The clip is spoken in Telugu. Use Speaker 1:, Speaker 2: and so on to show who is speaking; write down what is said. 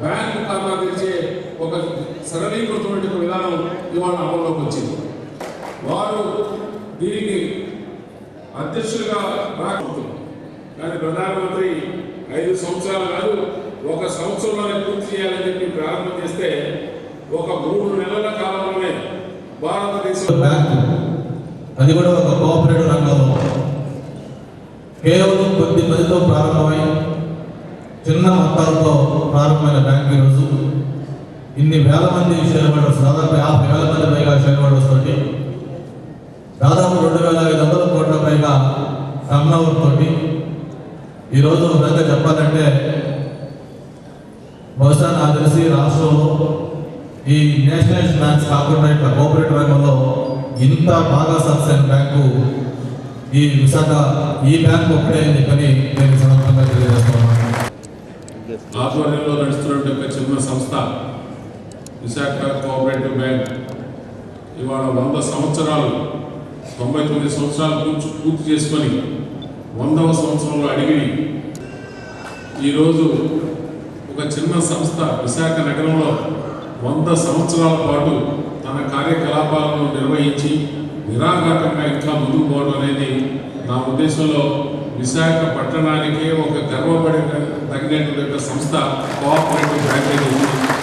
Speaker 1: బ్యాంకు ఖాతా తెరిచే ఒక సరళీకృతమైన విధానం ఇవాళ అమల్లోకి వచ్చింది. వారు దీనికి అధ్యక్షులుగా రాకుంటుంది కానీ ప్రధానమంత్రి ఐదు సంవత్సరాలు కాదు ఒక సంవత్సరంలోనే పూర్తి చేయాలని చెప్పి ప్రారంభం చేస్తే ఒక మూడు నెలల కాలంలోనే భారతదేశంలో
Speaker 2: బ్యాంక్. అది కూడా ఒక కోఆపరేటివ్ రంగంలో. కేవలం కొద్ది మందితో ప్రారంభమై చిన్న మొత్తాలతో ప్రారంభమైన బ్యాంక్ ఈరోజు. ఇన్ని వేల మంది షేర్ హోల్డర్స్ దాదాపు యాభై వేల మంది పైగా షేర్ హోల్డర్స్ తోటి దాదాపు రెండు వేల ఐదు వందల కోట్ల పైగా టర్న్ తోటి ఈరోజు విధంగా చెప్పాలంటే బహుశా నాకు తెలిసి రాష్ట్రంలో ఈ నేషనల్ బ్యాంక్స్ కాకుండా ఇట్లా కోఆపరేటివ్ రంగంలో ఇంత బాగా సక్సెస్ బ్యాంకు ఈ విశాఖ ఈ బ్యాంక్ ఒకటే అని చెప్పని నేను సమర్థంగా తెలియజేస్తున్నాను.
Speaker 1: ఆధ్వర్యంలో నడుస్తున్నటువంటి ఒక చిన్న సంస్థ విశాఖ కోఆపరేటివ్ బ్యాంక్. ఇవాళ వంద సంవత్సరాలు తొంభై తొమ్మిది సంవత్సరాలు పూర్తి పూర్తి చేసుకొని వందవ సంవత్సరంలో అడిగి ఈరోజు ఒక చిన్న సంస్థ విశాఖ నగరంలో వంద సంవత్సరాల పాటు తన కార్యకలాపాలను నిర్వహించి నిరాఘాటంగా ఇంకా ముందుకు పోవడం అనేది నా ఉద్దేశంలో విశాఖ పట్టణానికే ఒక గర్వపడిన తగినటువంటి సంస్థ కోఆపరేటివ్ బ్యాంక్ అనేది ఉంది.